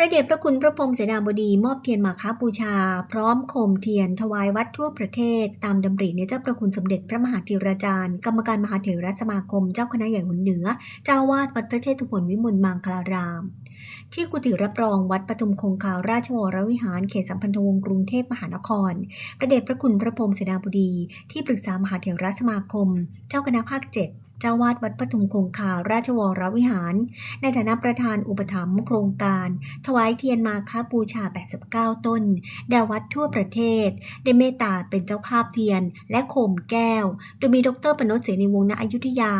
พระเดชพระคุณพระพรมเสนาบดีมอบเทียนมาค้าบูชา พร้อมโคมเทียน ถวายวัดทั่วประเทศ ตามดำริในเจ้าประคุณสมเด็จพระมหาธีราจารย์ กรรมการมหาเถรสมาคม เจ้าคณะใหญ่หุนเหนือ เจ้าวาดวัดพระเชตุพนวิมลมังคลาราม ที่กุฏิรับรองวัดปทุมคงคาวราชวรวิหารเขตสัมพันธวงศ์กรุงเทพมหานคร พระเดชพระคุณพระพรมเสนาบดี ที่ปรึกษามหาเถรสมาคม เจ้าคณะภาคเจ็ด เจ้าวาดวัดปทุมคงคาราชวรวิหาร ในฐานะประธานอุปถัมภ์โครงการ ถวายเทียนมาค้าบูชา 89 ต้น แด่วัดทั่วประเทศ ได้เมตตาเป็นเจ้าภาพเทียน และโคมแก้ว โดยมีดรปนศเสนีวงศ์ณอยุธยา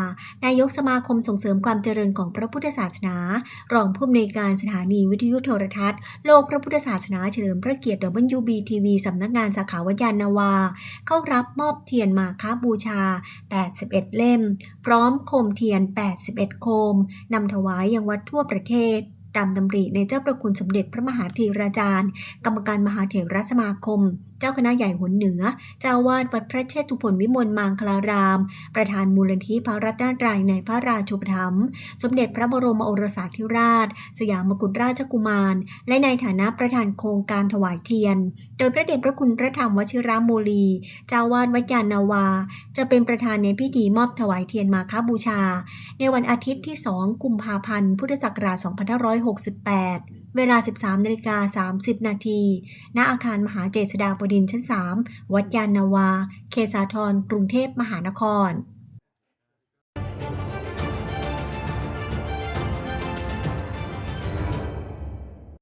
นายกสมาคมส่งเสริมความเจริญของพระพุทธศาสนา รองผู้อำนวยการสถานีวิทยุโทรทัศน์ โลกพระพุทธศาสนาเฉลิมพระเกียรติ WBTV สำนักงานสาขาวิญญาณนาวา เข้ารับมอบเทียนมาค้าบูชา 81 เล่มร้อมโคมเทียน 81 โคม นำถวายยังวัดทั่วประเทศ ตามดำริในเจ้าประคุณสมเด็จพระมหาธีราจารย์ กรรมการมหาเถรสมาคม เจ้าคณะใหญ่หุนเหนือ เจ้าวาดวัดพระเชตุพนวิมลมังคลาราม ประธานมูลนิธิพระรัตนตรัยในพระราชูปถัมภ์สมเด็จพระบรมโอรสาธิราช สยามกุฎราชกุมาร และในฐานะประธานโครงการถวายเทียน โดยพระเดชพระคุณพระธรรมวชิรโมลี เจ้าวาดวัดยานนาวา จะเป็นประธานในพิธีมอบถวายเทียนมาค้าบูชา ในวันอาทิตย์ที่ 2 กุมภาพันธ์ พุทธศักราช 2568เวลา 13นาฬิกา30 นาที ณ อาคารมหาเจษฎาบดินทร์ชั้น 3 วัดยานนาวา เขสาทรกรุงเทพมหานคร